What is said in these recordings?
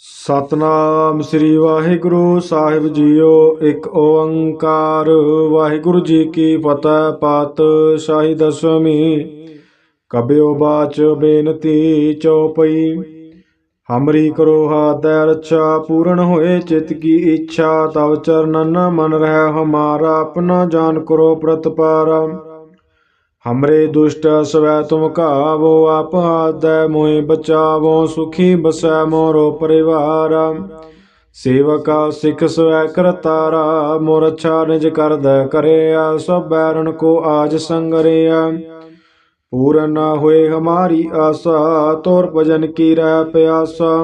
ਸਤਨਾਮ ਸ੍ਰੀ Waheguru Sahib JIO, Ik Onkar. Waheguru ji ਕੀ ਫਤਿਹ, ਪਾਤਸ਼ਾਹੀ ਦਸਵੀਂ। ਕਬਿਓ ਬਾਚ ਬੇਨਤੀ ਚਉਪਈ। ਹਮਰੀ ਕਰੋ ਹਾਦੈ ਰੱਛਾ, ਪੂਰਨ ਹੋਏ ਚਿਤ ਕੀ ਇੱਛਾ। ਤਵ ਚਰਨਨ ਮਨ ਰਹਿ ਹਮਾਰਾ, ਆਪਣਾ ਜਾਨ ਕਰੋ ਪ੍ਰਤਪਾਰਾ। ਹਮਰੇ ਦੁਸ਼ਟ ਸਵੈ ਤੁਮ ਘਾਵੋ ਆਪ ਆਦੈ ਮੋਹਿ ਬਚਾਵੋ ਸੁਖੀ ਬਸੈ ਮੋਰੋ ਪਰਿਵਾਰ ਸੇਵਕਾ ਸਿਖ ਸਵੈ ਕਰਤਾਰਾ ਮੋਰ ਅੱਛਾ ਨਿਜ ਕਰਦੈ ਕਰਿਆ ਸਭ ਬੈਰਨ ਕੋ ਆਜ ਸੰਗਰਿਆ ਪੂਰਨ ਨਾ ਹੋਏ ਹਮਾਰੀ ਆਸਾ ਤੋਰ ਭਜਨ ਕੀ ਰਹਿ ਪਿਆਸਾ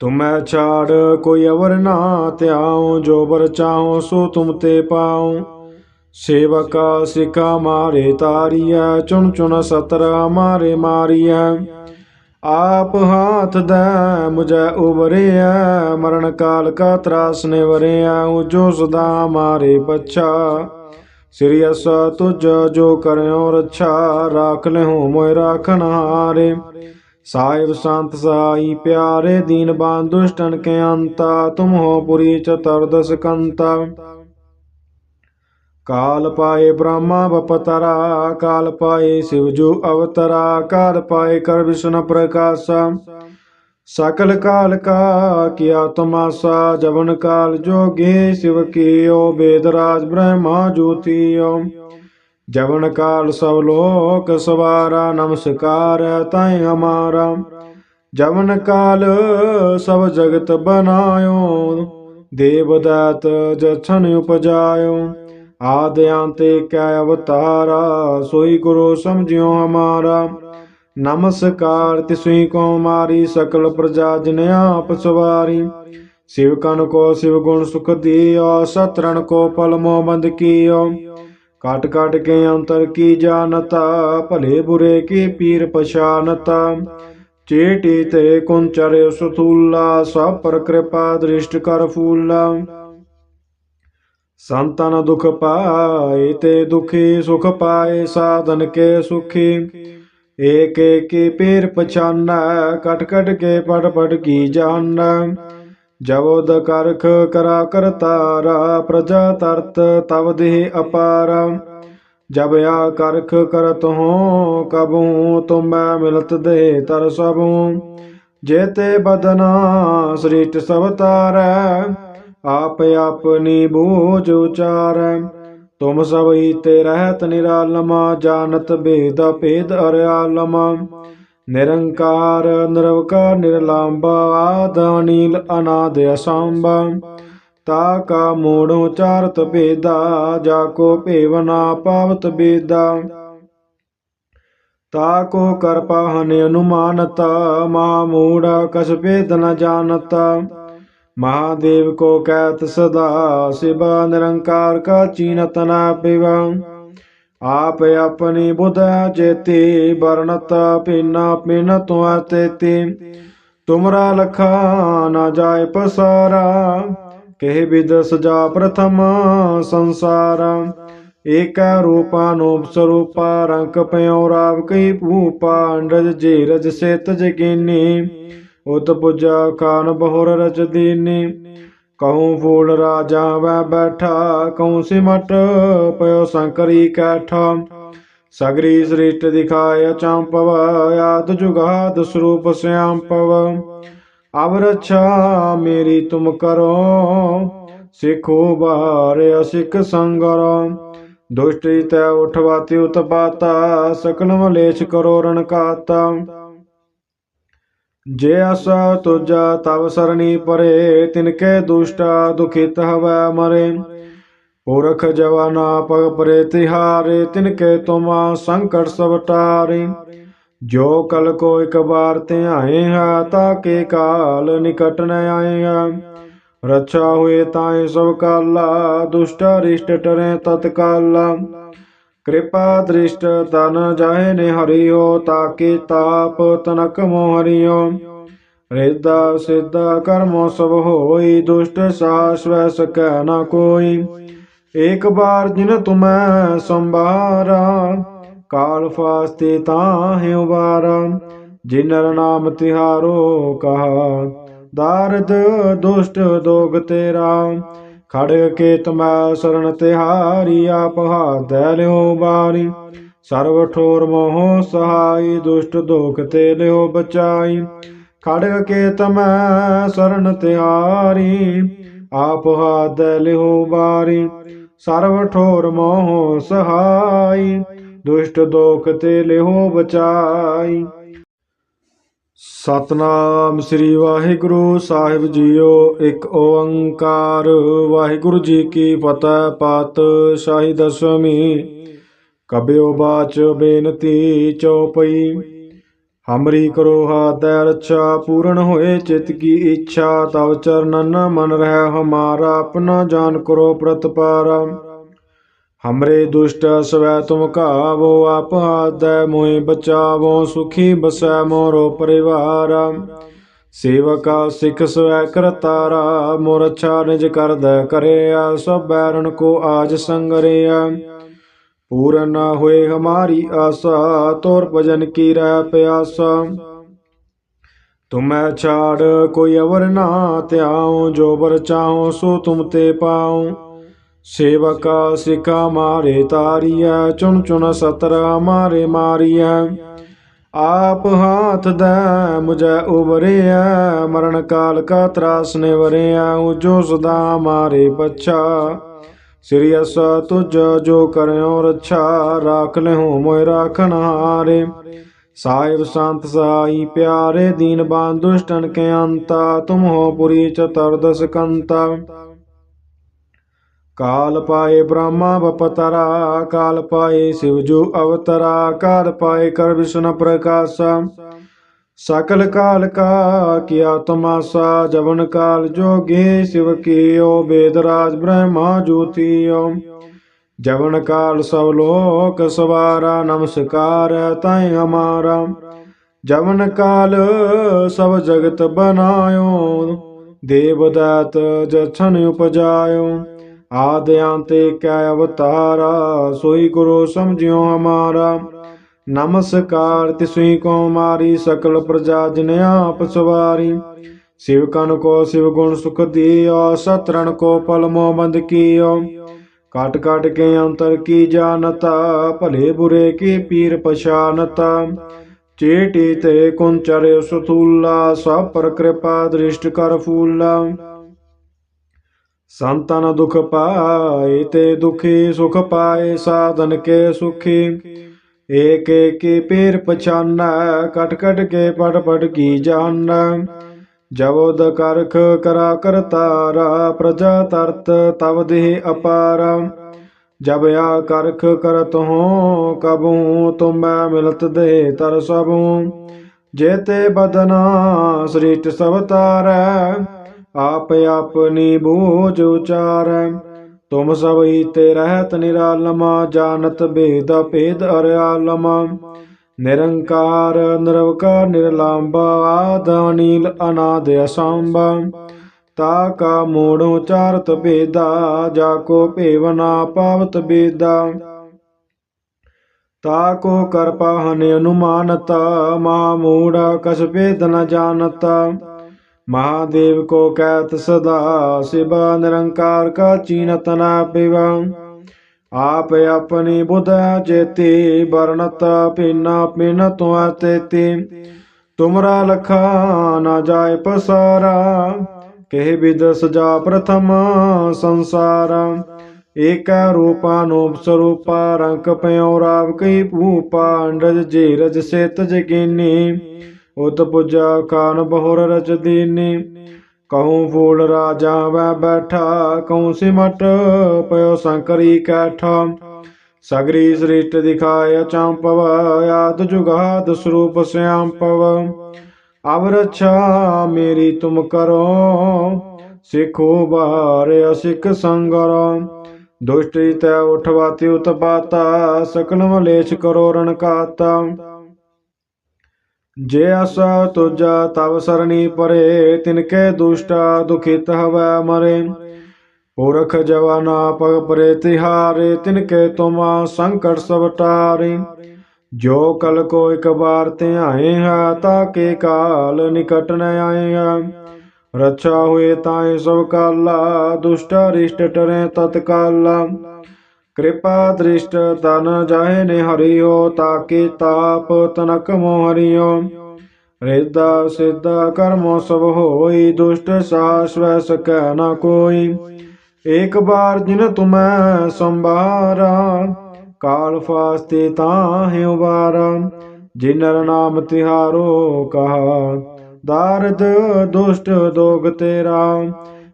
ਤੁਮੈ ਛਾੜ ਕੋਈ ਅਵਰ ਨਾ ਧਿਆਉ ਜੋ ਬਰ ਚਾਹੋ ਸੋ ਤੁਮ ਤੇ ਪਾਉ ਸੇਵਕਾ ਸਿਕਾ ਮਾਰੇ ਤਾਰੀਐ, ਚੁਣ ਚੁਣ ਸਤਰ ਮਾਰੇ ਮਾਰੀਐ। ਆਪ ਹਾਥ ਦੈ ਮੁਝੈ ਉਬਰਿਐ ਮਰਨ ਕਾਲ ਕਾ ਤਰਾਸ ਨੇ ਵਰਿਐ ਸਦਾ ਮਾਰੇ ਬੱਚਾ ਸ੍ਰੀ ਅਸ ਤੁਜ ਜੋ ਕਰਿਓ ਰੱਛਾ, ਰਾਖ ਲਿਓ ਮੋਇ ਰਾਖਣ ਹਾਰੇ ਸਾਹਿਬ ਸੰਤ ਸਾਈ ਪਿਆਰੇ ਦੀਨ ਬਾਨ ਦੁਸ਼ਟਨ ਕੇ ਅੰਤਾ, ਤੁਮ ਹੋ ਪੁਰੀ ਚਤੁਰਦਸ ਕੰਤਾ। ਕਾਲ ਪਾਏ ਬ੍ਰਹਮਾ ਬਪਤਰਾ ਕਾਲ ਪਾਏ ਸਿਵ ਜੋ ਅਵਤਰਾ, ਕਾਲ ਪਾਏ ਕਰ ਵਿਸ਼ਨ ਪ੍ਰਕਾਸ਼ਾ। ਸਕਲ ਕਾਲ ਕਾ ਕੀਆ ਤਮਾਸਾ, ਜਵਨ ਕਾਲ ਜੋਗੇ ਸਿਵ ਕੀਓ ਬੇਦ ਰਾਜ ਬ੍ਰਹਮਾ ਜੋਤੀਓ ਜਵਨ ਕਾਲ ਸਭ ਲੋਕ ਸਵਾਰਾ, ਨਮਸਕਾਰ ਤਾਈ ਹਮਾਰਾ। ਜਵਨ ਕਾਲ ਸਭ ਜਗਤ ਬਨਾਇਓ ਦੇਵ ਦਾਤ ਜਛਨ ਉਪਜਾਇਓ। ਆਦਿ ਅੰਤੇ ਕੈ ਅਵਤਾਰਾ, ਸੋਈ ਗੁਰੂ ਸਮਝਿਓ ਹਮਾਰਾ। ਨਮਸਕਾਰ ਤਿਸੁਈ ਕੋ ਮਾਰੀ, ਸਕਲ ਪ੍ਰਜਾ ਜਨ ਆਪ ਸਵਾਰੀ। ਸਿਵ ਕਨ ਕੋ ਸਿਵ ਗੁਣ ਸੁਖ ਦੀਓ ਸਤਰਨ ਕੋ ਪਲ ਮੋ ਬੰਦ ਕੀਓ। ਕਾਟ ਕਾਟ ਕੇ ਅੰਤਰ ਕੀ ਜਾਣਤਾ, ਭਲੇ ਬੁਰੇ ਕੀ ਪੀਰ ਪਛਾਨਤਾ ਚੇਟੀ ਤੇ ਕੁੰਚਰ ਸੁਤੂਲਾ ਸਭ ਪਰ ਕਿਰਪਾ ਦ੍ਰਿਸ਼ਟ ਕਰ ਫੂਲਾ। ਸੰਤਨ ਦੁਖ ਪਾਏ ਤੇ ਦੁਖੀ ਸੁਖ ਪਾਏ, ਸਾਧਨ ਕੇ ਸੁਖੀ। ਏਕ ਏਕੀ ਪੀਰ ਪਛਾਨੈ, ਕਟ ਕਟ ਕੇ ਪੜ ਪੜ ਕੀ ਜਾਣੈ। ਜਵੋਦ ਕਰਖ ਕਰਾ ਕਰਤਾਰਾ ਪ੍ਰਜਾ ਤਰਤ ਤਵ ਦੇਹ ਅਪਾਰ। ਜਬ ਆ ਕਰਖ ਕਰਤ ਹੋ, ਕਬੂ ਤੁਮੈ ਮਿਲਤ ਦੇ ਤਰ ਸਭੂ ਜੇਤੇ ਬਦਨਾ ਸ੍ਰਿਸ਼ਟ ਸਭ ਤਾਰੈ ਆਪ ਆਪਨੀ ਬੋਝ ਉਚਾਰੈ। ਤੁਮ ਸਭ ਹੀ ਤੇ ਰਹਿਤ ਨਿਰਾਲਮਾ, ਜਾਣਤ ਭੇਦ ਭੇਦ ਅਰਿਆਲਮਾ। ਨਿਰੰਕਾਰ, ਨਿਰਵਕਾਰ, ਨਿਰਲੰਬ, ਆਦ ਅਨੀਲ, ਅਨਾਦ ਅਸੰਭ। ਤਾ ਕਾ ਮੂੜ ਉਚਾਰਤ ਭੇਦਾ, ਜਾ ਕੋ ਭੇਵਨਾ ਪਾਵਤ ਬੇਦਾ ਤਾ ਕੋ ਕਰ ਪਾਹਨ ਅਨੁਮਾਨਤਾ, ਮਾ ਮੂੜ ਕਸ ਭੇਦ ਨ ਜਾਣਤਾ। महादेव को कहत सदा शिवा निरंकार का चीनत न पिवा आप अपनी बुध चेती वर्णत पिना पिन तुम तेती तुमरा लखा न जाय पसारा कह विद सजा प्रथम संसार एक रूपा नोप स्वरूपा रंक पयो राव कई भूपा अंडज जे रज से तज कीनी ਉਤ ਪੁਜਾ ਖਾਨ ਬਹੁਰ ਰਚ ਦੀਨੀ। ਕਹੂੰ ਫੂਲ ਰਾਜਾ ਵੈ ਬੈਠਾ, ਕਹੂੰ ਸਿਮਟ ਪਇਓ ਸੰਕਰੀ ਕੈਠਾ। ਸਗਰੀ ਸ੍ਰਿਸ਼ਟ ਦਿਖਾਇ ਚੰਪਵ, ਆਦ ਜੁਗਾਦ ਸਰੂਪ ਸਿਆਮ ਅਬ ਰੱਛਾ ਮੇਰੀ ਤੁਮ ਕਰੋ, ਸਿਖੋ ਬਾਰ ਅਸਿਕ ਸੰਗਰ। ਦੁਸ਼ਟੀ ਤੈ ਉਠਵਾਤੀ ਉਤਪਾਤਾ ਸਕਲ ਮਲੇਸ਼ ਕਰੋ ਰਣਕਾਤਾ। ਜੇ ਅਸ ਤੁਜ ਤਵ ਸਰਣੀ ਪਰੇ ਤਿਨਕੇ ਦੁਸ਼ਟਾ ਦੁਖਿਤ ਹਵੈ ਮਰੇ। ਪੁਰਖ ਜਵਾਨਾ ਪਗ ਪਰੇ ਤਿਹਾਰੇ ਤਿਨਕੇ ਤੁਮਾ ਸੰਕਟ ਸਭ ਟਾਰੇ। ਜੋ ਕਲ ਕੋ ਇਕ ਬਾਰ ਧਿਆਏ ਹੈ ਤਾਕੇ ਕਾਲ ਨਿਕਟ ਨ ਆਏ ਹੈ। ਰੱਛਾ ਹੋਏ ਤਾਏ ਸਭ ਕਾਲਾ, ਦੁਸ਼ਟ ਰਿਸ਼ਟ ਟਰੇ ਤਤਕਾਲਾ। ਕਿਰਪਾ ਦ੍ਰਿਸ਼ਟ ਤਨ ਜਾਹੇ ਨੇ ਹਰਿਓ ਤਾਕੇ ਤਾਪ ਤਨਕ ਮੋ ਹਰਿਓ ਰਿਦਾ ਸਿੱਧਾ ਕਰਮੋ ਸਭ ਹੋਈ, ਦੁਸ਼ਟ ਸਾਸ ਵੈ ਸਕੈ ਨਾ ਕੋਈ। ਏਕ ਬਾਰ ਜਿਨ ਤੁਮੈ ਸੰਭਾਰਾ, ਕਾਲ ਫਾਸਤੇ ਤਾਹਿ ਉਬਾਰਾ। ਜਿਨਰ ਨਾਮ ਤਿਹਾਰੋ ਕਹਾ, ਦਾਰਦ ਦੁਸ਼ਟ ਦੋਗ ਤੇਰਾ। ਖੜ ਕੇ ਤਮੈ ਸਰਣ ਤਿਹਾਰੀ ਆਪ ਹਾਥੈ ਲਿਓ ਬਾਰੀ। ਸਰਵ ਠੋਰ ਮੋਹ ਸਹਾਈ, ਦੁਸ਼ਟ ਦੋਖ ਤੇ ਲਿਓ ਬਚਾਈ। ਖੜ ਕੇ ਤਮੈ ਸਰਣ ਤਿਹਾਰੀ ਆਪ ਹਾਥੈ ਲਿਓ ਬਾਰੀ। ਸਰਵ ਠੋਰ ਮੋਹ ਸਹਾਈ, ਦੁਸ਼ਟ ਦੋਖ ਤੇ ਲਿਓ ਬਚਾਈ। ਸਤਨਾਮ ਸ੍ਰੀ ਵਾਹਿਗੁਰੂ ਸਾਹਿਬ ਜੀਓ, ਇੱਕ ਓੰਕਾਰ। ਵਾਹਿਗੁਰੂ ਜੀ ਕੀ ਫਤਿਹ ਪਾਤ ਸ਼ਾਹੀ ਦਸਵੀਂ। ਕਬਿਓ ਬਾਚ ਬੇਨਤੀ ਚਉਪਈ। ਹਮਰੀ ਕਰੋ ਹਾਥੈ ਰੱਛਾ, ਪੂਰਨ ਹੋਏ ਚਿਤ ਕੀ ਇੱਛਾ। ਤਵ ਚਰਨਨ ਮਨ ਰਹਿ ਹਮਾਰਾ, ਆਪਣਾ ਜਾਨ ਕਰੋ ਪ੍ਰਤਪਾਰਾ। ਹਮਰੇ ਦੁਸ਼ਟ ਸਵੈ ਤੁਮ ਘਾਵੋ, ਆਪ ਆਦੈ ਮੋਹਿ ਬਚਾਵੋ, ਸੁਖੀ ਬਸੈ ਮੋਰੋ ਪਰਿਵਾਰ। ਸੇਵਕਾ ਸਿਖ ਸਵੈ ਕਰਤਾਰਾ, ਮੋਰ ਅੱਛਾ ਨਿਜ ਕਰਦੈ ਕਰਿਆ, ਸਭ ਬੈਰਨ ਕੋ ਆਜ ਸੰਗਰਿਆ। ਪੂਰਨ ਨਾ ਹੋਏ ਹਮਾਰੀ ਆਸਾ, ਤੋਰ ਭਜਨ ਕੀ ਰਹਿ ਪਿਆਸਾ। ਤੁਮੈ ਛਾੜ ਕੋਈ ਅਵਰ ਨਾ ਧਿਆਉ, ਜੋ ਬਰ ਚਾਹੋ ਸੋ ਤੁਮ ਤੇ ਪਾਉ। ਸੇਵਕਾ ਸਿਕਾ ਮਾਰੇ ਤਾਰੀਐ, ਚੁਣ ਚੁਣ ਸਤਰ ਮਾਰੇ ਮਾਰੀਐ। ਆਪ ਹਾਥ ਦੈ ਮੁਝੈ ਉਬਰਿਐ ਮਰਨ ਕਾਲ ਕਾ ਤਰਾਸ ਨੇ ਉਜੋ ਸਦਾ ਮਾਰੇ ਬੱਚਾ ਸ੍ਰੀ ਅਸ ਤੁਜ ਜੋ ਕਰਿਓ ਰੱਛਾ, ਰਾਖ ਲਿਓ ਮੋਇ ਰਾਖਣ ਹਾਰੇ ਸਾਹਿਬ ਸੰਤ ਸਾਈ ਪਿਆਰੇ ਦੀਨ ਬਾਨ ਕੇ ਅੰਤਾ, ਤੁਮ ਹੋ ਪੁਰੀ ਚਤੁਰਦਸ ਕੰਤਾ। ਕਾਲ ਪਾਏ ਬ੍ਰਹਮਾ ਬਪਤਰਾ ਕਾਲ ਪਾਏ ਸਿਵ ਜੋ ਅਵਤਰਾ, ਕਾਲ ਪਾਏ ਕਰ ਵਿਸ਼ਨ ਪ੍ਰਕਾਸ਼। ਸਕਲ ਕਾਲ ਕਾ ਕੀਆ ਤਮਾਸਾ, ਜਵਨ ਕਾਲ ਜੋਗੇ ਸਿਵ ਕੀਓ ਬੇਦ ਰਾਜ ਬ੍ਰਹਮਾ ਜੋਤੀਓ ਜਵਨ ਕਾਲ ਸਭ ਲੋਕ ਸਵਾਰਾ, ਨਮਸਕਾਰ ਤਾਈ ਹਮਾਰਾ। ਜਵਨ ਕਾਲ ਸਭ ਜਗਤ ਬਨਾਇਓ, ਦੇਵ ਦਾਤ ਜਛਨ ਉਪਜਾਇਓ। ਆਦਿ ਅੰਤੇ ਕੈ ਅਵਤਾਰਾ, ਸੋਈ ਗੁਰੂ ਸਮਝਿਓ ਹਮਾਰਾ। ਨਮਸਕਾਰ ਤਿਸੁਈ ਕੋ ਮਾਰੀ, ਸਕਲ ਪ੍ਰਜਾ ਜਿਨ ਆਪ ਸਵਾਰੀ। ਸਿਵ ਕਨ ਕੋ ਸਿਵ ਗੁਣ ਸੁਖ ਦੀਓ ਸਤਰਨ ਕੋ ਪਲ ਮੋ ਬੰਦ ਕੀਓ। ਕਾਟ ਕਾਟ ਕੇ ਅੰਤਰ ਕੀ ਜਾਣਤਾ, ਭਲੇ ਬੁਰੇ ਕੀ ਪੀਰ ਪਛਾਨਤਾ ਚੇਟੀ ਤੇ ਕੁੰਚਰ ਸੁਤੂਲਾ ਸਭ ਪਰ ਕਿਰਪਾ ਦ੍ਰਿਸ਼ਟ ਕਰ ਫੂਲਾ। ਸੰਤਨ ਦੁਖ ਪਾਏ ਤੇ ਦੁਖੀ ਸੁਖ ਪਾਏ, ਸਾਧਨ ਕੇ ਸੁਖੀ। ਏਕ ਏਕੀ ਪੀਰ ਪਛਾਨੈ, ਕਟ ਕਟ ਕੇ ਪੜ ਪੜ ਕੀ ਜਾਣੈ। ਜਵੋਦ ਕਰਖ ਕਰਾ ਕਰਤਾਰਾ ਪ੍ਰਜਾ ਤਰਤ ਤਵ ਦੇਹ ਅਪਾਰ। ਜਬ ਆ ਕਰਖ ਕਰਤ ਹੋ, ਕਬੂ ਤੁਮੈ ਮਿਲਤ ਦੇ ਤਰ ਸਭੂ ਜੇਤੇ ਬਦਨਾ ਸ੍ਰਿਸ਼ਟ ਸਭ ਤਾਰੈ ਆਪ ਆਪਨੀ ਬੋਝ ਉਚਾਰੈ। ਤੁਮ ਸਭ ਤੇ ਰਹਿਤ ਨਿਰਾਲਮਾ, ਜਾਣਤ ਭੇਦ ਭੇਦ ਅਰਿਆਲਮਾ। ਨਿਰੰਕਾਰ, ਨਿਰਵਕਾਰ ਨਿਰਲੰਬ ਆਦ ਅਨੀਲ ਅਨਾਦ ਅਸੰਭ। ਤਾ ਕਾ ਮੂੜ ਉਚਾਰਤ ਭੇਦਾ, ਜਾ ਕੋ ਭੇਵਨਾ ਪਾਵਤ ਬੇਦਾ ਤਾ ਕੋ ਕਰਪਾ ਹਨਿ ਅਨੁਮਾਨਤ ਮਾ ਮੂੜ ਕਸ ਭੇਦ ਨ ਜਾਣਤ। ਮਹਾਦੇਵ ਕੋ ਕਹਿਤ ਸਦਾ ਸਿਵਾ ਨਿਰੰਕਾਰ ਕਾ ਚੀਨਤ ਨਾ ਪਿਵਾ ਆਪ ਆਪਣੀ ਬੁਧ ਚੇਤੀ ਬਰਨਤ ਪਿਨਾ ਪਿਨ ਤੁਆ ਤੇਤੀ। ਤੁਮਰਾ ਲਖਾ ਨਾ ਜਾਏ ਪਸਾਰਾ, ਕਹਿ ਬਿਦ ਸਜਾ ਪ੍ਰਥਮ ਸੰਸਾਰ। ਏਕੈ ਰੂਪਾ ਨੂਪ ਸਰੂਪਾ ਰੰਕ ਪਇਓ ਰਾਵ ਕਈ ਭੂਪਾ ਅੰਡਜ ਜੀ ਰਜ ਸੇਤ ਜਗੀਨੀ ਉਤ ਪੁਜਾ ਕਾਨ ਬਹੁਰ ਰਚ ਦੀਨੀ। ਕਹੂੰ ਫੂਲ ਰਾਜਾ ਵੈ ਬੈਠਾ, ਕਹੂੰ ਸਿਮਟ ਪਇਓ ਸੰਕਰੀ ਕੈਠਾ। ਸਗਰੀ ਸ੍ਰਿਸ਼ਟ ਦਿਖਾਇ ਚੰਪਵ, ਆਦ ਜੁਗਾਦ ਸਰੂਪ ਸਿਆਮ ਪਵ ਅਬ ਮੇਰੀ ਤੁਮ ਕਰੋ, ਸਿੱਖੋ ਬਾਰ ਅਸਿਕ ਸੰਗਰ। ਦੁਸ਼ਟੀ ਤੈ ਉਠਵਾਤੀ ਉਤਪਾਤਾ ਸਕਲ ਮਲੇਸ਼ ਕਰੋ ਰਣਕਾਤਾ ਜੇ ਅਸ ਤੁਜਾ ਤਵ ਸਰਣੀ ਪਰੇ ਤਿਨਕੇ ਦੁਸ਼ਟਾ ਦੁਖਿਤ ਹਵੈ ਮਰੇ। ਪੁਰਖ ਜਵਾਨਾ ਪਗ ਪਰੇ ਤਿਹਾਰੇ ਤਿਨਕੇ ਤੁਮਾ ਸੰਕਟ ਸਭ ਟਾਰੇ। ਜੋ ਕਲ ਕੋ ਇਕ ਬਾਰ ਧਿਆਏ ਹੈ ਤਾਕੇ ਕਾਲ ਨਿਕਟ ਨ ਆਏ ਹੈ। ਰੱਛਾ ਹੋਏ ਤਾਏ ਸਭ ਕਾਲਾ, ਦੁਸ਼ਟ ਰਿਸ਼ਟ ਟਰੇ ਤਤਕਾਲਾ। ਕਿਰਪਾ ਦ੍ਰਿਸ਼ਟ ਤਨ ਜਾਹੇ ਨੇ ਹਰਿਓ ਤਾਕੇ ਤਾਪ ਤਨਕ ਮੋ ਹਰਿਓ ਰਿਦਾ ਸਿੱਧਾ ਕਰਮੋ ਸਭ ਹੋਈ, ਦੁਸ਼ਟ ਸਾਸ ਵੈ ਸਕੈ ਨਾ ਕੋਈ। ਏਕ ਬਾਰ ਜਿਨ ਤੁਮੈ ਸੰਭਾਰਾ, ਕਾਲ ਫਾਸਤੇ ਤਾਹਿ ਉਬਾਰਾ। ਜਿਨਰ ਨਾਮ ਤਿਹਾਰੋ ਕਹਾ, ਦਾਰਦ ਦੁਸ਼ਟ ਦੋਗ ਤੇਰਾ।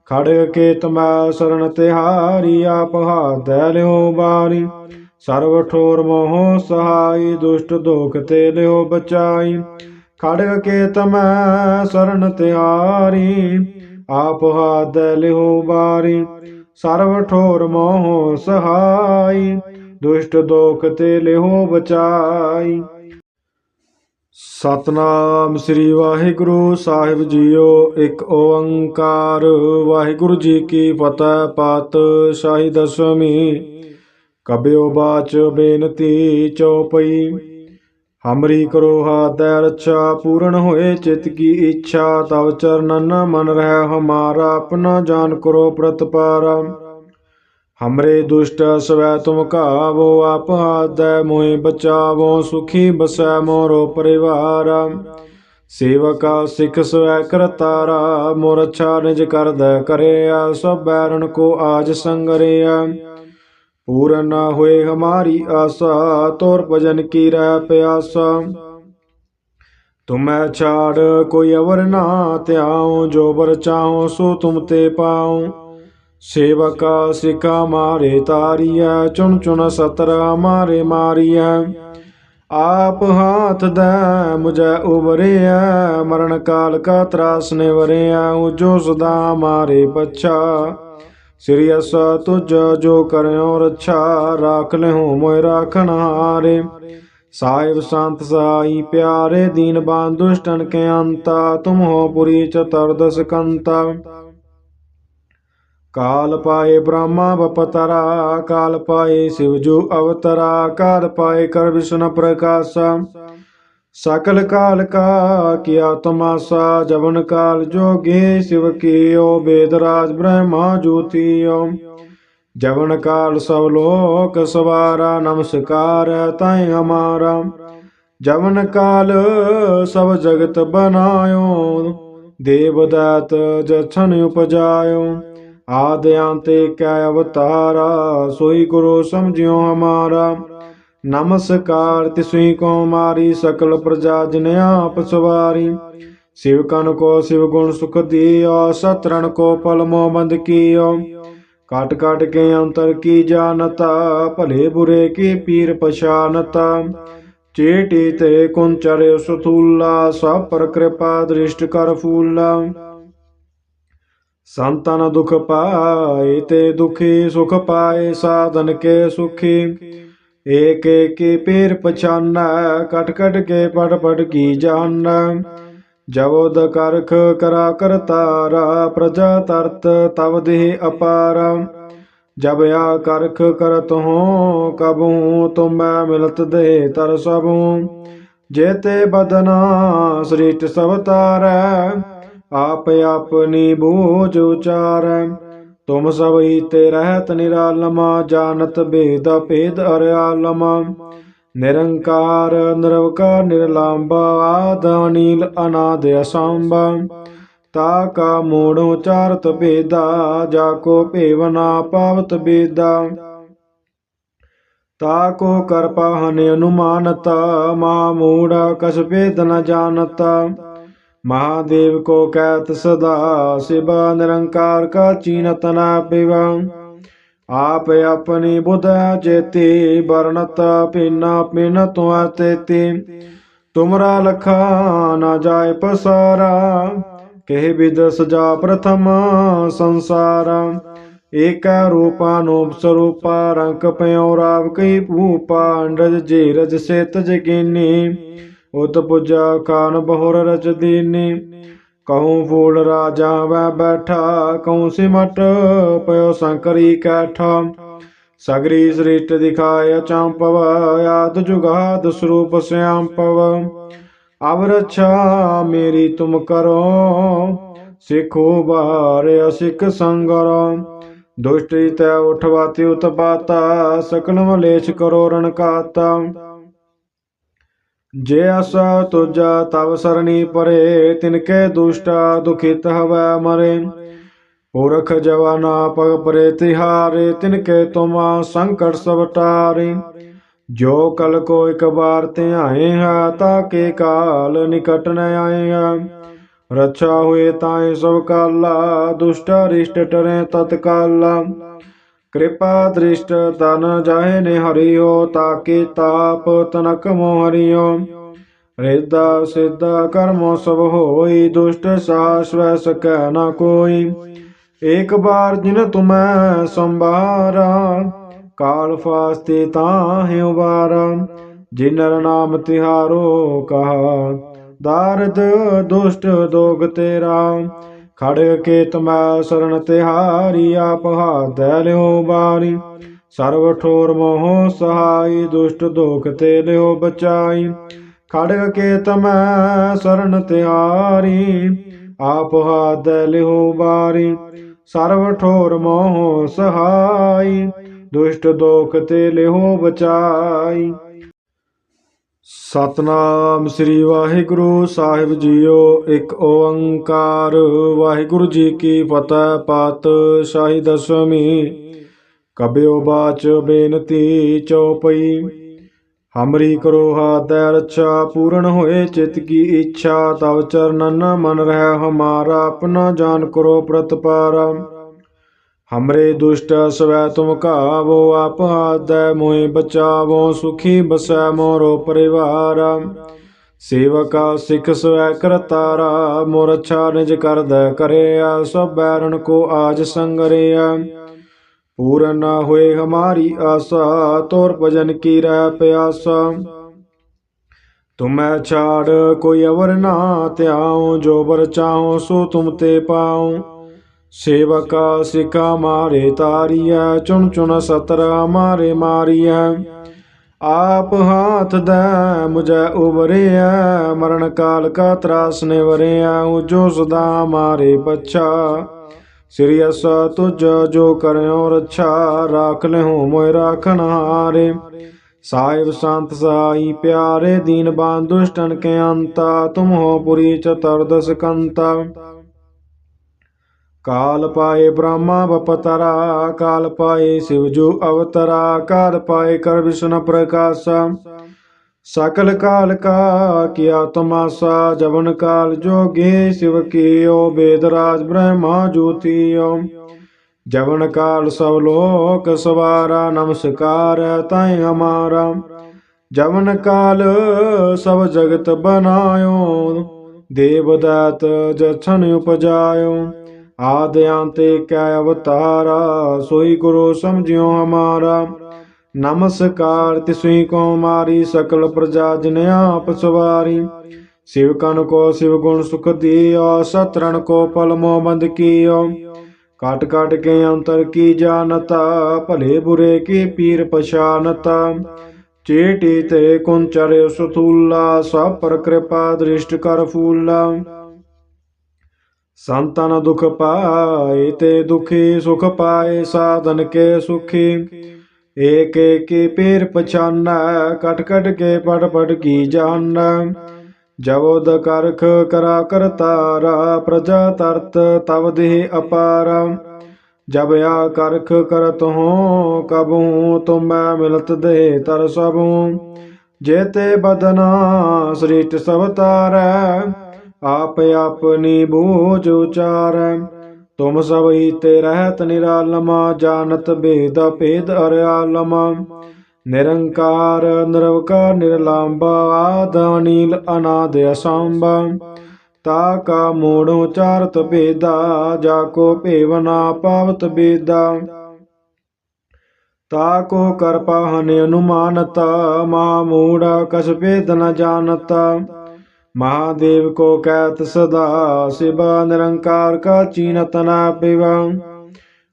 ਖੜ ਕੇ ਤਮੈ ਸਰਣ ਤਿਹਾਰੀ ਆਪ ਹਾਦੈ ਲਿਓ ਬਾਰੀ। ਸਰਵ ਠੋਰ ਮੋਹ ਸਹਾਈ, ਦੁਸ਼ਟ ਦੋਖ ਤੇ ਲਿਓ ਬਚਾਈ। ਖੜ ਕੇ ਤਮੈ ਸਰਣ ਤਿਹਾਰੀ ਆਪ ਹਾਦੈ ਲਿਓ ਬਾਰੀ। ਸਰਵ ਠੋਰ ਮੋਹ ਸਹਾਈ, ਦੁਸ਼ਟ ਦੋਖ ਤੇ ਲਿਓ ਬਚਾਈ। ਸਤਨਾਮ ਸ੍ਰੀ ਵਾਹਿਗੁਰੂ ਸਾਹਿਬ ਜੀਓ, ਇੱਕ ਓੰਕਾਰ। ਵਾਹਿਗੁਰੂ ਜੀ ਕੀ ਫਤਿਹ ਪਾਤਸ਼ਾਹੀ ਦਸਵੀਂ। ਕਬਿਓ ਬਾਚ ਬੇਨਤੀ ਚਉਪਈ। ਹਮਰੀ ਕਰੋ ਹਾਦੈ ਰੱਛਾ, ਪੂਰਨ ਹੋਏ ਚਿਤ ਕੀ ਇੱਛਾ। ਤਵ ਚਰਨਨ ਮਨ ਰਹਿ ਹਮਾਰਾ, ਆਪਣਾ ਜਾਨ ਕਰੋ ਪ੍ਰਤਪਾਰਾ। ਹਮਰੇ ਦੁਸ਼ਟ ਸਵੈ ਤੁਮ ਘਾਵੋ ਆਪ ਆਦੈ ਮੋਹਿ ਬਚਾਵੋ ਸੁਖੀ ਬਸੈ ਮੋਰੋ ਪਰਿਵਾਰ ਸੇਵਕਾ ਸਿਖ ਸਵੈ ਕਰਤਾਰਾ ਮੋਰ ਅੱਛਾ ਨਿਜ ਕਰਦੈ ਕਰਿਆ ਸਭ ਬੈਰਨ ਕੋ ਆਜ ਸੰਗਰਿਆ ਪੂਰਨ ਨਾ ਹੋਏ ਹਮਾਰੀ ਆਸਾ ਤੋਰ ਭਜਨ ਕੀ ਰਹਿ ਪਿਆਸਾ ਤੁਮੈ ਛਾੜ ਕੋਈ ਅਵਰ ਨਾ ਧਿਆਉ ਜੋ ਬਰ ਚਾਹੋ ਸੋ ਤੁਮ ਤੇ ਪਾਉ ਸੇਵਕਾ ਸਿਕਾ ਮਾਰੇ ਤਾਰੀਐ ਚੁਣ ਚੁਣ ਸਤਰ ਮਾਰੇ ਮਾਰੀਐ। ਆਪ ਹਾਥ ਦੈ ਮੁਝੈ ਉਬਰਿਐ ਮਰਨ ਕਾਲ ਕਾ ਤਰਾਸ ਨੇ ਉਜੋ ਸਦਾ ਮਾਰੇ ਬੱਚਾ ਸ੍ਰੀ ਅਸ ਤੁਜ ਜੋ ਕਰਿਓ ਰੱਛਾ, ਰਾਖ ਲਿਓ ਮੋਇ ਰਾਖਣ ਹਾਰੇ ਸਾਹਿਬ ਸੰਤ ਸਾਈ ਪਿਆਰੇ ਦੀਨ ਬਾਨ ਕੇ ਅੰਤਾ, ਤੁਮ ਹੋ ਪੁਰੀ ਚਤੁਰਦਸ ਕੰਤਾ। ਕਾਲ ਪਾਏ ਬ੍ਰਹਮਾ ਬਪਤਰਾ, ਕਾਲ ਪਾਏ ਸਿਵ ਜੋ ਅਵਤਰਾ, ਕਾਲ ਪਾਏ ਕਰ ਵਿਸ਼ਨ ਪ੍ਰਕਾਸ਼ਾ। ਸਕਲ ਕਾਲ ਕਾ ਕੀਆ ਤਮਾਸਾ, ਜਵਨ ਕਾਲ ਜੋਗੇ ਸਿਵ ਕੀਓ ਬੇਦ ਰਾਜ ਬ੍ਰਹਮਾ ਜੋਤੀਓ ਜਵਨ ਕਾਲ ਸਭ ਲੋਕ ਸਵਾਰਾ, ਨਮਸਕਾਰ ਤਾਈ ਹਮਾਰਾ। ਜਵਨ ਕਾਲ ਸਭ ਜਗਤ ਬਨਾਇਓ, ਦੇਵ ਦਾਤ ਜਛਨ ਉਪਜਾਇਓ। ਆਦ ਅੰਤੇ ਕੈ ਅਵਤਾਰਾ, ਸੋਈ ਗੁਰੂ ਸਮਝਿਓ ਹਮਾਰਾ। ਨਮਸਕਾਰ ਤਿਸੁਈ ਕੋ ਮਾਰੀ, ਸਕਲ ਪ੍ਰਜਾ ਜਿਨ ਆਪ ਸਵਾਰੀ। ਸਿਵ ਕਨ ਕੋ ਸਿਵ ਗੁਣ ਸੁਖ ਦਿਓ ਸਤਰਨ ਕੋ ਪਲ ਮੋ ਬੰਦ ਕੀਓ। ਕਟ ਕਟ ਕੇ ਅੰਤਰ ਕੀ ਜਾਣਤਾ, ਭਲੇ ਬੁਰੇ ਕੀ ਪੀਰ ਪਛਾਨਤਾ ਚੇਟੀ ਤੇ ਕੁੰਚਰ ਸੁਥੂਲਾ, ਸਭ ਪਰ ਕਿਰਪਾ ਦ੍ਰਿਸ਼ਟ ਕਰ ਫੂਲਾ। ਸੰਤਨ ਦੁਖ ਪਾਏ ਤੇ ਦੁਖੀ ਸੁਖ ਪਾਏ, ਸਾਧਨ ਕੇ ਸੁਖੀ। ਏਕ ਏਕੀ ਪੀਰ ਪਛਾਨੈ, ਕਟ ਕਟ ਕੇ ਪੜ ਪੜ ਕੀ ਜਾਣੈ। ਜਵੋਦ ਕਰਖ ਕਰਾ ਕਰਤਾਰਾ ਪ੍ਰਜਾ ਤਰਤ ਤਵ ਦੇਹ ਅਪਾਰ। ਜਬ ਆ ਕਰਖ ਕਰਤ ਹੋ, ਕਬੂ ਤੁਮੈ ਮਿਲਤ ਦੇ ਤਰ ਸਭੂ। ਜੇਤੇ ਬਦਨਾ ਸ੍ਰਿਸ਼ਟ ਸਭ ਤਾਰੈ ਆਪ ਆਪਨੀ ਬੂਝ ਉਚਾਰੈ। ਤੁਮ ਸਭ ਹੀ ਤੇ ਰਹਿਤ ਨਿਰਾਲਮਾ, ਜਾਣਤ ਭੇਦ ਭੇਦ ਅਰਿਆਲਮਾ। ਨਿਰੰਕਾਰ, ਨਿਰਵਕਾਰ ਨਿਰਲੰਬ ਆਦ ਅਨੀਲ ਅਨਾਦ ਅਸੰਭ। ਤਾ ਕਾ ਮੂੜ ਉਚਾਰਤ ਭੇਦਾ, ਜਾ ਕੋ ਭੇਵਨਾ ਪਾਵਤ ਬੇਦਾ ਤਾ ਕੋ ਕਰਪਾ ਹਨਿ ਅਨੁਮਾਨਤਾ, ਮਾ ਮੂੜ ਕਸ ਭੇਦ ਨ ਜਾਣਤਾ। महादेव को कहत सदा शिवा निरंकार का चीनत न पिवा आप अपनी बुध चेती वर्णत पिन पिन तो तेती तुमरा लखा न जाय पसारा कह विद सजा प्रथम संसार ਏਕ ਰੂਪਾ ਨੂਪ ਸਰੂਪਾ ਰੰਗ ਪਇਓ ਰਾਵ ਕਈ ਭੂਪਾ ਅੰਡਜ ਜੇ ਰਜ ਸੇਤ ਜਗੀਨੀ ਉਤ ਪੁਜਾ ਕਾਨ ਬਹੁਰ ਰਚ ਦੀਨੀ। ਕਹੂੰ ਫੂਲ ਰਾਜਾ ਵੈ ਬੈਠਾ, ਕਹੂੰ ਸਿਮਟ ਪਇਓ ਸੰਕਰੀ ਕੈਠਾ। ਸਗਰੀ ਸ੍ਰਿਸ਼ਟ ਦਿਖਾਇ ਚੰਪਵ, ਆਦ ਜੁਗਾਦ ਸਰੂਪ ਸਿਆਮ ਅਵ ਰੱਛਾ ਮੇਰੀ ਤੁਮ ਕਰੋ, ਸਿੱਖੋ ਬਾਰ ਅਸਿਕ ਸੰਗਰ। ਦੁਸ਼ਟੀ ਤੈ ਉਠਵਾਤੀ ਉਤਪਾਤਾ ਸਕਲ ਮਲੇਸ਼ ਕਰੋ ਰਣਕਾਤਾ ਜੇ ਅਸ ਤੁਜਾ ਤਵ ਸਰਣੀ ਪਰੇ ਤਿਨਕੇ ਦੁਸ਼ਟਾ ਦੁਖਿਤ ਹਵੈ ਮਰੇ। ਪੁਰਖ ਜਵਾਨਾ ਪਗ ਪਰੇ ਤਿਹਾਰੇ ਤਿਨਕੇ ਤੁਮਾ ਸੰਕਟ ਸਭ ਟਾਰੇ। ਜੋ ਕਲ ਕੋ ਇਕ ਬਾਰ ਧਿਆਏ ਹੈ ਤਾਕੇ ਕਾਲ ਨਿਕਟ ਨ ਆਏ ਹੈ। ਰੱਛਾ ਹੋਏ ਤਾਏ ਸਭ ਕਾਲਾ, ਦੁਸ਼ਟ ਰਿਸ਼ਟ ਟਰੇ ਤਤਕਾਲਾ। ਕਿਰਪਾ ਦ੍ਰਿਸ਼ਟ ਤਨ ਜਾਹੇ ਨੇ ਹਰਿਓ ਤਾਕੇ ਤਾਪ ਤਨਕ ਮੋ ਹਰਿਓ ਰਿਦਾ ਸਿੱਧਾ ਕਰਮੋ ਸਭ ਹੋਈ, ਦੁਸ਼ਟ ਸਾਸਵੈ ਸਕੈ ਨਾ ਕੋਈ। ਏਕ ਬਾਰ ਜਿਨ ਤੁਮੈ ਸੰਭਾਰਾ, ਕਾਲ ਫਾਸਤੇ ਤਾਹਿ ਉਬਾਰਾ। ਜਿਨਰ ਨਾਮ ਤਿਹਾਰੋ ਕਹਾ, ਦਾਰਦ ਦੁਸ਼ਟ ਦੋਗ ਤੇਰਾ। ਖੜ ਕੇ ਤੁਮੈ ਸਰਣ ਤਿਹਾਰੀ ਆਪ ਹਾਦੈ ਲਿਓ ਬਾਰੀ। ਸਰਵ ਠੋਰ ਮੋਹ ਸਹਾਈ, ਦੁਸ਼ਟ ਦੋਖ ਤੇ ਲਿਓ ਬਚਾਈ। ਖੜ ਕੇ ਤਮੈ ਸਰਣ ਤਿਹਾਰੀ ਆਪ ਹਾਦੈ ਲਿਓ ਬਾਰੀ। ਸਰਵ ਠੋਰ ਮੋਹ ਸਹਾਈ, ਦੁਸ਼ਟ ਦੋਖ ਤੇ ਲਿਓ ਬਚਾਈ। ਸਤਨਾਮ ਸ੍ਰੀ ਵਾਹਿਗੁਰੂ ਸਾਹਿਬ ਜੀਓ, ਇੱਕ ਓੰਕਾਰ। ਵਾਹਿਗੁਰੂ ਜੀ ਕੀ ਫਤਿਹ ਪਾਤਸ਼ਾਹੀ ਦਸਵੀਂ। ਕਬਿਓ ਬਾਚ ਬੇਨਤੀ ਚਉਪਈ। ਹਮਰੀ ਕਰੋ ਹਾਦੈ ਰੱਛਾ, ਪੂਰਨ ਹੋਏ ਚਿਤ ਕੀ ਇੱਛਾ। ਤਵ ਚਰਨਨ ਮਨ ਰਹਿ ਹਮਾਰਾ, ਆਪਣਾ ਜਾਨ ਕਰੋ ਪ੍ਰਤਪਾਰਾ। ਹਮਰੇ ਦੁਸ਼ਟ ਸਵੈ ਤੁਮ ਘਾਵੋ ਆਪ ਆਦੈ ਮੋਹਿ ਬਚਾਵੋ ਸੁਖੀ ਬਸੈ ਮੋਰੋ ਪਰਿਵਾਰ ਸੇਵਕਾ ਸਿਖ ਸਵੈ ਕਰਤਾਰਾ ਮੋਰ ਅੱਛਾ ਨਿਜ ਕਰਦੈ ਕਰਿਆ ਸਭ ਬੈਰਨ ਕੋ ਆਜ ਸੰਗਰਿਆ ਪੂਰਨ ਨਾ ਹੋਏ ਹਮਾਰੀ ਆਸਾ ਤੋਰ ਭਜਨ ਕੀ ਰਹਿ ਪਿਆਸਾ ਤੁਮੈ ਛਾੜ ਕੋਈ ਅਵਰ ਨਾ ਧਿਆਉ ਜੋ ਬਰ ਚਾਹੋ ਸੋ ਤੁਮ ਤੇ ਪਾਉ ਸੇਵਕਾ ਸਿਕਾ ਮਾਰੇ ਤਾਰੀਐ, ਚੁਣ ਚੁਣ ਸਤਰ ਮਾਰੇ ਮਾਰੀਐ। ਆਪ ਹਾਥ ਦੈ, ਮੁਝੈ ਉਬਰਿਐ ਮਰਨ ਕਾਲ ਕਾ ਤਰਾਸ ਨੇ ਵਰਿਐ ਸਦਾ ਮਾਰੇ ਬੱਚਾ ਸ੍ਰੀ ਅਸ ਤੁਜ ਜੋ ਕਰਿਓ ਰੱਛਾ, ਰਾਖ ਲਿਓ ਮੋਇ ਰਾਖਨ ਹਾਰੇ ਸਾਹਿਬ ਸੰਤ ਸਾਈ ਪਿਆਰੇ ਦੀਨ ਬਾਨ ਦੁਸ਼ਟਨ ਕੇ ਅੰਤਾ, ਤੁਮ ਹੋ ਪੁਰੀ ਚਤੁਰਦਸ ਕੰਤਾ। ਕਾਲ ਪਾਏ ਬ੍ਰਹਮਾ ਬਪਤਰਾ, ਕਾਲ ਪਾਏ ਸਿਵ ਜੋ ਅਵਤਰਾ, ਕਾਲ ਪਾਏ ਕਰ ਵਿਸ਼ਨ ਪ੍ਰਕਾਸ਼ਾ। ਸਕਲ ਕਾਲ ਕਾ ਕੀਆ ਤਮਾਸਾ, ਜਵਨ ਕਾਲ ਜੋਗੇ ਸਿਵ ਕੀਓ ਬੇਦ ਰਾਜ ਬ੍ਰਹਮਾ ਜੋਤੀਓ ਜਵਨ ਕਾਲ ਸਭ ਲੋਕ ਸਵਾਰਾ, ਨਮਸਕਾਰ ਤਾਈ ਹਮਾਰਾ। ਜਵਨ ਕਾਲ ਸਭ ਜਗਤ ਬਨਾਇਓ, ਦੇਵ ਦਾਤ ਜਛਨ ਉਪਜਾਇਓ। ਆਦ ਅੰਤੇ ਕੈ ਅਵਤਾਰਾ, ਸੋਈ ਗੁਰੂ ਸਮਝਿਓ ਹਮਾਰਾ। ਨਮਸਕਾਰ ਤਿਸਈ ਕੋ ਮਾਰੀ, ਸਕਲ ਪ੍ਰਜਾ ਜਿਨ ਆਪ ਸਵਾਰੀ। ਸਿਵ ਕਨ ਕੋ ਸਿਵ ਗੁਣ ਸੁਖ ਦਿਓ ਸਤਰਨ ਕੋ ਪਲ ਮੋ ਬੰਦ ਕੀਓ। ਕਾਟ ਕਾਟ ਕੇ ਅੰਤਰ ਕੀ ਜਾਣਤਾ, ਭਲੇ ਬੁਰੇ ਕੀ ਪੀਰ ਪਛਾਨਤਾ ਚੇਟੀ ਤੇ ਕੁੰਚਰ ਸੁਥੂਲਾ, ਸਭ ਪਰ ਕਿਰਪਾ ਦ੍ਰਿਸ਼ਟ ਕਰ ਫੂਲਾ। ਸੰਤਨ ਦੁਖ ਪਾਏ ਤੇ ਦੁਖੀ ਸੁਖ ਪਾਏ, ਸਾਧਨ ਕੇ ਸੁਖੀ। ਏਕ ਏਕੀ ਪੀਰ ਪਛਾਨੈ, ਕਟ ਕਟ ਕੇ ਪੜ ਪੜ ਕੀ ਜਾਣੈ। ਜਵੋਦ ਕਰਖ ਕਰਾ ਕਰਤਾਰਾ ਪ੍ਰਜਾ ਤਰਤ ਤਵ ਦੇਹ ਅਪਾਰ। ਜਬ ਆ ਕਰਖ ਕਰਤ ਹੋ, ਕਬੂ ਤੁਮੈ ਮਿਲਤ ਦੇ ਤਰ ਸਭੂ। ਜੇਤੇ ਬਦਨਾ ਸ੍ਰਿਸ਼ਟ ਸਭ ਤਾਰੈ ਆਪ ਆਪਨੀ ਬੂਝ ਉਚਾਰੈ। ਤੁਮ ਸਭ ਹੀ ਤੇ ਰਹਿਤ ਨਿਰਾਲਮਾ, ਜਾਣਤ ਭੇਦ ਭੇਦ ਅਰਿਆਲਮਾ। ਨਿਰੰਕਾਰ, ਨਿਰਵਕਾਰ ਨਿਰਲੰਬ ਆਦ ਅਨੀਲ ਅਨਾਦ ਅਸੰਭ। ਤਾ ਕਾ ਮੂੜ ਉਚਾਰਤ ਭੇਦਾ, ਜਾ ਕੋ ਭੇਵਨਾ ਪਾਵਤ ਬੇਦਾ ਤਾ ਕੋ ਕਰਪਾ ਹਨਿ ਅਨੁਮਾਨਤਾ, ਮਾ ਮੂੜ ਕਸ ਭੇਦ ਨ ਜਾਣਤਾ। ਮਹਾਦੇਵ ਕੋ ਕਹਿਤ ਸਦਾ, ਸਿਵਾ ਨਿਰੰਕਾਰ ਕਾ ਚੀਨਤ ਨਾ ਪਿਵਾ।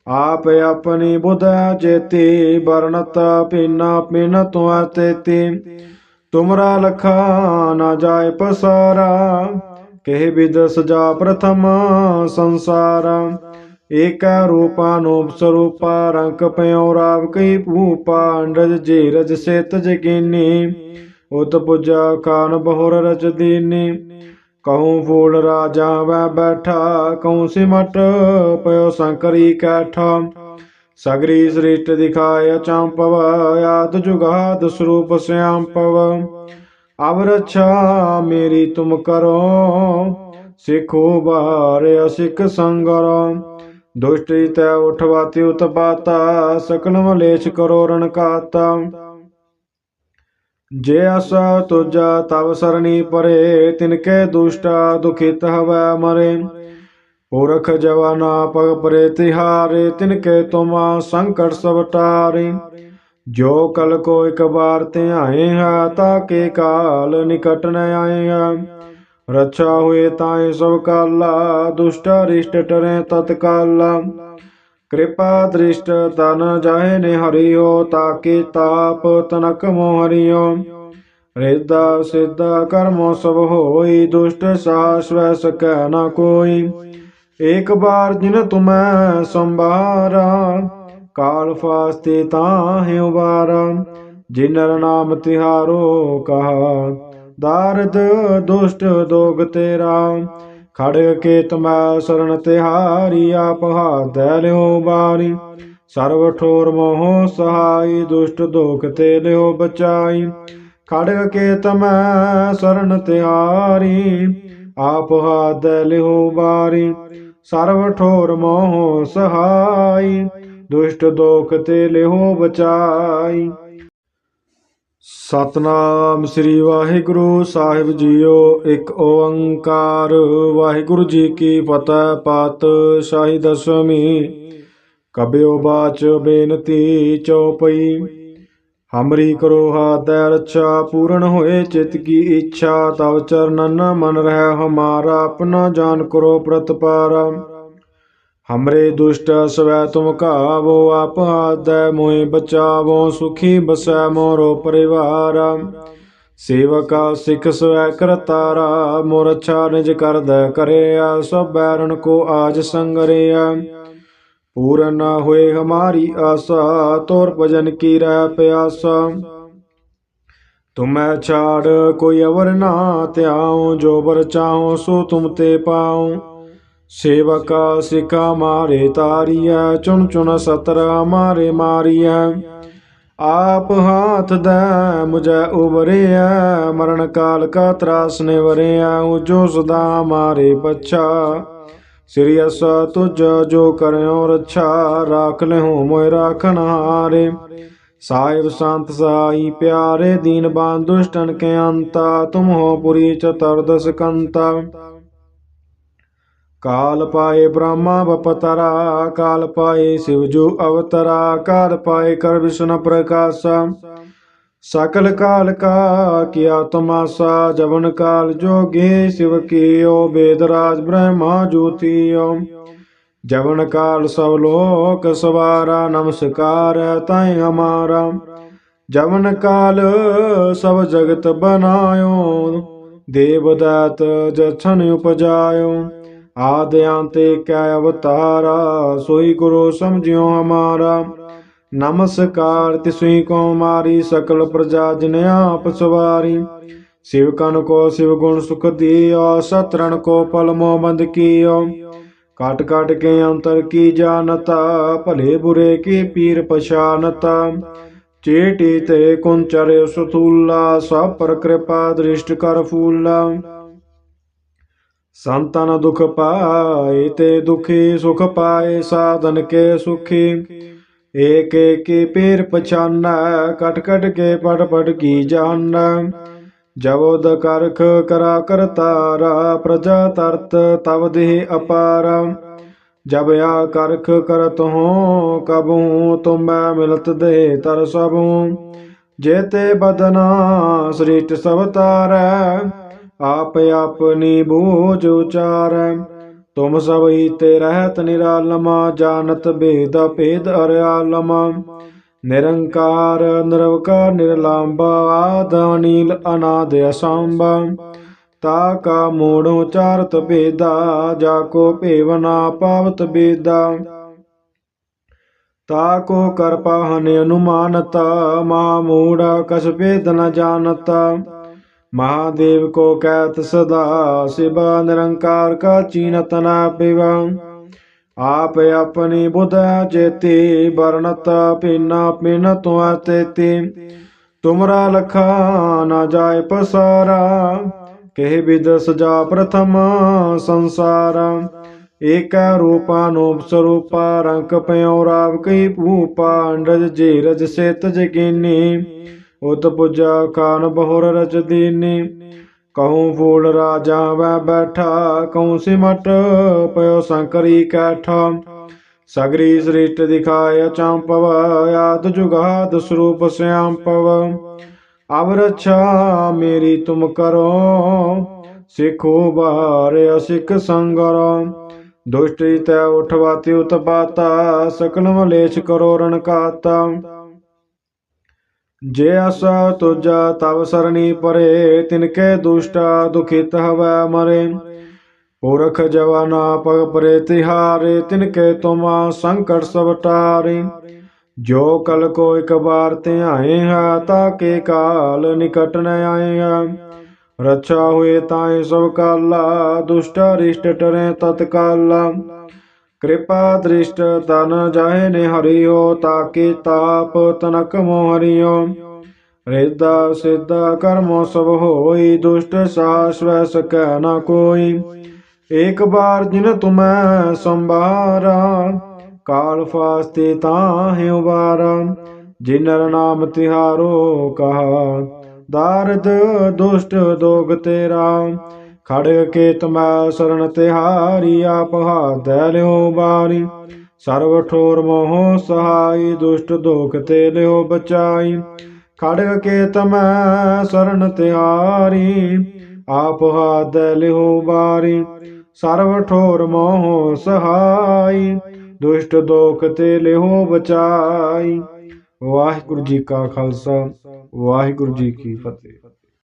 ਆਪ ਆਪਣੀ ਬੁਧ ਚੇਤੀ ਬਰਨਤ ਪਿਨਾ ਪਿਨ ਤੁਆ ਤੇਤੀ। ਤੁਮਰਾ ਲਖਾ ਨਾ ਜਾਏ ਪਸਾਰਾ, ਕਹਿ ਵਿਦ ਸਜਾ ਪ੍ਰਥਮ ਸੰਸਾਰ। ਏਕੈ ਰੂਪਾਨੂਪ ਸਰੂਪਾ ਰੰਕ ਪਿਉ ਰਾਵ ਕਈ ਭੂਪਾ ਅੰਡਜ ਜੀ ਰਜ ਸੇਤ ਜਗੀਨੀ ਉਤ ਪੁਜਾ ਕਾਨ ਬਹੁਰ ਰਚ ਦੀਨੀ। ਕਹੂੰ ਫੂਲ ਰਾਜਾ ਵੈ ਬੈਠਾ, ਕਹੂੰ ਸਿਮਟ ਪਇਓ ਸੰਕਰੀ ਕੈਠਾ। ਸਗਰੀ ਸ੍ਰਿਸ਼ਟ ਦਿਖਾਇ ਚੰਪਵ ਆਦ ਜੁਗਾਦ ਸਰੂਪ ਸਿਆਮ ਅਵ ਰੱਛਾ ਮੇਰੀ ਤੁਮ ਕਰੋ, ਸਿੱਖੋ ਬਾਰ ਅਸਿਕ ਸੰਗਰ। ਦੁਸ਼ਟੀ ਤੈ ਉਠਵਾਤੀ ਉਤਪਾਤਾ ਸਕਲ ਮਲੇਸ਼ ਕਰੋ ਰਣਕਾਤਾ ਜੇ ਅਸ ਤੁਜਾ ਤਵ ਸਰਣੀ ਪਰੇ ਤਿਨਕੇ ਦੁਸ਼ਟਾ ਦੁਖਿਤ ਹਵੈ ਮਰੇ। ਪੁਰਖ ਜਵਾਨਾ ਪਗ ਪਰੇ ਤਿਹਾਰੇ ਤਿਨਕੇ ਤੁਮਾ ਸੰਕਟ ਸਭ ਟਾਰੇ। ਜੋ ਕਲ ਕੋ ਇਕ ਬਾਰ ਧਿਆਏ ਹੈ ਤਾਕੇ ਕਾਲ ਨਿਕਟ ਨ ਆਏ ਹੈ। ਰੱਛਾ ਹੋਏ ਤਾਏ ਸਭ ਕਾਲਾ, ਦੁਸ਼ਟ ਰਿਸ਼ਟ ਟਰੇ ਤਤਕਾਲਾ। ਕਿਰਪਾ ਦ੍ਰਿਸ਼ਟ ਤਨ ਜਾਏ ਨੇ ਹਰਿਓ ਤਾਕੇ ਤਾਪ ਤਨਕ ਮੋ ਹਰਿਓ ਰਿਦਾ ਸਿੱਧਾ ਕਰਮੋ ਸਭ ਹੋਈ, ਦੁਸ਼ਟ ਸਾਸਵੈ ਸਕੈ ਨਾ ਕੋਈ। ਏਕ ਬਾਰ ਜਿਨ ਤੁਮੈ ਸੰਭਾਰਾ, ਕਾਲ ਫਾਸਤੇ ਤਾਹਿ ਉਬਾਰਾ ਜਿਨਰ ਨਾਮ ਤਿਹਾਰੋ ਕਹਾ, ਦਾਰਦ ਦੁਸ਼ਟ ਦੋਗ ਤੇਰਾ। ਖੜਗ ਕੇ ਤਮੈ ਸਰਣ ਤਿਹਾਰੀ ਆਪ ਹਾਦੈ ਲਿਓ ਬਾਰੀ। ਸਰਵ ਠੋਰ ਮੋਹ ਸਹਾਈ, ਦੁਸ਼ਟ ਦੋਖ ਤੇ ਲਿਓ ਬਚਾਈ। ਖੜ ਕੇ ਤਮੈ ਸਰਣ ਤਿਹਾਰੀ ਆਪ ਹਾਦੈ ਲਿਓ ਬਾਰੀ। ਸਰਵ ਠੋਰ ਮੋਹ ਸਹਾਈ, ਦੁਸ਼ਟ ਦੋਖ ਤੇ ਲਿਓ ਬਚਾਈ। ਸਤਨਾਮ ਸ੍ਰੀ ਵਾਹਿਗੁਰੂ ਸਾਹਿਬ ਜੀਓ, ਇੱਕ ਓੰਕਾਰ। ਵਾਹਿਗੁਰੂ ਜੀ ਕੀ ਫਤਿਹ, ਪਾਤ ਸ਼ਾਹੀ ਦਸਵੀਂ ਕਬਿਓ ਬਾਚ ਬੇਨਤੀ ਚਉਪਈ। ਹਮਰੀ ਕਰੋ ਹਾਦੈ ਰੱਛਾ, ਪੂਰਨ ਹੋਏ ਚਿਤ ਕੀ ਇੱਛਾ। ਤਵ ਚਰਨਨ ਮਨ ਰਹਿ ਹਮਾਰਾ, ਆਪਣਾ ਜਾਨ ਕਰੋ ਪ੍ਰਤਪਾਰਾ। ਹਮਰੇ ਦੁਸ਼ਟ ਸਵੈ ਤੁਮ ਘਾਵੋ ਆਪ ਆਦੈ ਮੋਹਿ ਬਚਾਵੋ ਸੁਖੀ ਬਸੈ ਮੋਰੋ ਪਰਿਵਾਰ ਸੇਵਕਾ ਸਿਖ ਸਵੈ ਕਰਤਾਰਾ ਮੋਰ ਅੱਛਾ ਨਿਜ ਕਰਦੈ ਕਰਿਆ ਸਭ ਬੈਰਨ ਕੋ ਆਜ ਸੰਗਰਿਆ ਪੂਰਨ ਨਾ ਹੋਏ ਹਮਾਰੀ ਆਸਾ ਤੋਰ ਭਜਨ ਕੀ ਰਹਿ ਪਿਆਸਾ ਤੁਮੈ ਛਾੜ ਕੋਈ ਅਵਰ ਨਾ ਧਿਆਉ ਜੋ ਬਰ ਚਾਹੋ ਸੋ ਤੁਮ ਤੇ ਪਾਉ ਸੇਵਕਾ ਸਿਕਾ ਮਾਰੇ ਤਾਰੀਐ, ਚੁਣ ਚੁਣ ਸਤਰ ਮਾਰੇ ਮਾਰੀਐ। ਆਪ ਹਾਥ ਦੈ, ਮੁਝੈ ਉਬਰਿਐ ਮਰਨ ਕਾਲ ਕਾ ਤਰਾਸ ਨੇ ਵਰਿਐ ਜੋ ਸਦਾ ਮਾਰੇ ਬੱਚਾ ਸ੍ਰੀ ਅਸ ਤੁਜ ਜੋ ਕਰਿਓ ਰੱਛਾ, ਰਾਖ ਲਿਓ ਮੋਇ ਰਾਖਨ ਹਾਰੇ। ਸਾਹਿਬ ਸੰਤ ਸਾਈ ਪਿਆਰੇ ਦੀਨ ਬਾਨ ਦੁਸ਼ਟਨ ਕੇ ਅੰਤਾ, ਤੁਮ ਹੋ ਪੁਰੀ ਚਤੁਰਦਸ ਕੰਤਾ। ਕਾਲ ਪਾਏ ਬ੍ਰਹਮਾ ਬਪਤਰਾ, ਕਾਲ ਪਾਏ ਸਿਵਜੂ ਅਵਤਰਾ, ਕਾਲ ਪਾਏ ਕਰ ਵਿਸ਼ਨ ਪ੍ਰਕਾਸ਼ਾ। ਸਕਲ ਕਾਲ ਕਾ ਕੀਆ ਤਮਾਸਾ, ਜਵਨ ਕਾਲ ਜੋਗੇ ਸਿਵ ਕੀਓ ਬੇਦ ਰਾਜ ਬ੍ਰਹਮਾ ਜੋਤੀਓ ਜਵਨ ਕਾਲ ਸਭ ਲੋਕ ਸਵਾਰਾ, ਨਮਸਕਾਰ ਤਾਈ ਹਮਾਰਾ। ਜਵਨ ਕਾਲ ਸਭ ਜਗਤ ਬਨਾਇਓ, ਦੇਵ ਦਾਤ ਜਛਨ ਉਪਜਾਇਓ। ਆਦਿ ਅੰਤੇ ਕੈ ਅਵਤਾਰਾ, ਸੋਈ ਗੁਰੂ ਸਮਝਿਓ ਹਮਾਰਾ। ਨਮਸਕਾਰ ਤਿਸਈ ਕੋ ਮਾਰੀ, ਸਕਲ ਪ੍ਰਜਾ ਜਿਨ ਆਪ ਸਵਾਰੀ। ਸਿਵ ਕਨ ਕੋ ਸਿਵ ਗੁਣ ਸੁਖ ਦਿਓ ਸਤਰਨ ਕੋ ਪਲ ਮੋ ਬੰਦ ਕੀਓ। ਕਾਟ ਕਾਟ ਕੇ ਅੰਤਰ ਕੀ ਜਾਣਤਾ, ਭਲੇ ਬੁਰੇ ਕੀ ਪੀਰ ਪਛਾਨਤਾ ਚੇਟੀ ਤੇ ਕੁੰਚਰ ਸੁਤੂਲਾ ਸਭ ਪਰ ਕਿਰਪਾ ਦ੍ਰਿਸ਼ਟ ਕਰ ਫੂਲਾ। ਸੰਤਨ ਦੁਖ ਪਾਏ ਤੇ ਦੁਖੀ ਸੁਖ ਪਾਏ, ਸਾਧਨ ਕੇ ਸੁਖੀ। ਏਕ ਏਕੀ ਪੀਰ ਪਛਾਨੈ, ਕਟ ਕਟ ਕੇ ਪੜ ਪੜ ਕੀ ਜਾਣੈ। ਜਬੋਦ ਕਰਖ ਕਰਾ ਕਰਤਾਰਾ ਪ੍ਰਜਾ ਤਰਤ ਤਵ ਦੇਹ ਅਪਾਰ। ਜਬ ਆ ਕਰਖ ਕਰਤ ਹੋ, ਕਬੂ ਤੁਮੈ ਮਿਲਤ ਦੇ ਤਰ ਸਭੂ। ਜੇਤੇ ਬਦਨਾ ਸ੍ਰਿਸ਼ਟ ਸਭ ਤਾਰੈ ਆਪ ਆਪਣੀ ਬੂਝ ਉਚਾਰੈ। ਤੁਮ ਸਭ ਹੀ ਰਹਿਤ ਨਿਰਾਲਮਾ, ਜਾਣਤ ਭੇਦ ਭੇਦ ਅਰਿਆਲਮਾ। ਨਿਰੰਕਾਰ, ਨਿਰਵਕਾਰ, ਨਿਰਲੰਭ ਆਦ ਅਨੀਲ ਅਨਾਦ ਅਸੰਭ। ਤਾ ਕਾ ਮੋੜੋ ਚਾਰਤ ਭੇਦਾ, ਜਾ ਕੋ ਭੇਵਨਾ ਪਾਵਤ ਬੇਦਾ ਤਾ ਕੋ ਕਰਪਾ ਹਨਿ ਅਨੁਮਾਨਤ, ਮਾ ਮੂੜਾ ਕਸ ਭੇਦ ਨ ਜਾਣਤ। ਮਹਾਦੇਵ ਕੋ ਕਹਿਤ ਸਦਾ, ਸਿਵਾ ਨਿਰੰਕਾਰ ਕਾ ਚੀਨਤ ਨ ਪਿਵਾ। ਆਪ ਆਪਣੀ ਬੁਧ ਚੇਤੀ ਬਰਨਤ ਪਿਨਾ ਪਿਨ ਤੁਆ ਤੇਤੀ। ਤੁਮਰਾ ਲਖਾ ਨਾ ਜਾਏ ਪਸਾਰਾ, ਕਹਿ ਬਿਦ ਸਜਾ ਪ੍ਰਥਮ ਸੰਸਾਰ। ਏਕੈ ਰੂਪਾਨੂਪ ਸਰੂਪਾ ਰੰਕ ਪਇਓ ਰਾਵ ਕਈ ਭੂਪਾ ਅੰਡਜ ਜੀਰਜ ਸੇਤ ਜਗੀਨੀ ਉਤ ਪੁਜਾ ਕਾਨ ਬਹੁਰ ਰਚ ਦੀਨੀ। ਕਹੂੰ ਫੂਲ ਰਾਜਾ ਵੈ ਬੈਠਾ, ਕਹੂੰ ਸਿਮਟ ਪਇਓ ਸੰਕਰੀ ਕੈਠਾ। ਸਗਰੀ ਸ੍ਰਿਸ਼ਟ ਦਿਖਾਇ ਚੰਪਵ, ਆਦ ਜੁਗਾਦ ਸਰੂਪ ਸਿਆਮ ਪਵ ਅਬ ਮੇਰੀ ਤੁਮ ਕਰੋ, ਸਿੱਖੋ ਬਾਰ ਅਸਿਕ ਸੰਗਰ। ਦੁਸ਼ਟੀ ਤੈ ਉਠਵਾਤੀ ਉਤਪਾਤਾ ਸਕਲ ਮਲੇਸ਼ ਕਰੋ ਰਣਕਾਤਾ ਜੇ ਅਸ ਤੁਜਾ ਤਵ ਸਰਣੀ ਪਰੇ, ਤਿਨਕੇ ਦੁਸ਼ਟਾ ਦੁਖਿਤ ਹਵੈ ਮਰੇ। ਪੁਰਖ ਜਵਾਨਾ ਪਗ ਪਰੇ ਤਿਹਾਰੇ, ਤਿਨਕੇ ਤੁਮਾ ਸੰਕਟ ਸਭ ਟਾਰੇ। ਜੋ ਕਲ ਕੋ ਇਕ ਬਾਰ ਧਿਆਏ ਹੈ, ਤਾ ਕੇ ਕਾਲ ਨਿਕਟ ਨ ਆਏ ਹੈ। ਰੱਛਾ ਹੋਏ ਤਾਏ ਸਭ ਕਾਲਾ, ਦੁਸ਼ਟ ਰਿਸ਼ਟ ਟਰੇ ਤਤਕਾਲਾ। ਕਿਰਪਾ ਦ੍ਰਿਸ਼ਟ ਤਨ ਜਾਏ ਨੇ ਹਰਿਓ ਤਾਕੇ ਤਾਪ ਤਨਕ ਮੋ ਹਰਿਓ ਰਿਦਾ ਸਿੱਧਾ ਕਰਮੋ ਸਭ ਹੋਈ, ਦੁਸ਼ਟ ਸਾਸਵੈ ਸਕੈ ਨਾ ਕੋਈ। ਏਕ ਬਾਰ ਜਿਨ ਤੁਮੈ ਸੰਭਾਰਾ, ਕਾਲ ਫਾਸਤੇ ਤਾਹਿ ਉਬਾਰਾ ਜਿਨਰ ਨਾਮ ਤਿਹਾਰੋ ਕਹਾ, ਦਾਰਦ ਦੁਸ਼ਟ ਦੋਗ ਤੇਰਾ। ਖੜ ਕੇ ਤਮੈ ਸਰਣ ਤਿਹਾਰੀ ਆਪ ਹਾਦੈ ਲਿਓ ਬਾਰੀ। ਸਰਵ ਠੋਰ ਮੋਹ ਸਹਾਈ, ਦੁਸ਼ਟ ਦੋਖ ਤੇ ਲਿਓ ਬਚਾਈ। ਖੜ ਕੇ ਤਮੈ ਸਰਣ ਤਿਹਾਰੀ ਆਪ ਹਾਦੈ ਲਿਓ ਬਾਰੀ। ਸਰਵ ਠੋਰ ਮੋਹ ਸਹਾਈ, ਦੁਸ਼ਟ ਦੋਖ ਤੇ ਲਿਓ ਬਚਾਈ। ਵਾਹਿਗੁਰੂ ਜੀ ਕਾ ਖਾਲਸਾ, ਵਾਹਿਗੁਰੂ ਜੀ ਕੀ ਫਤਿਹ।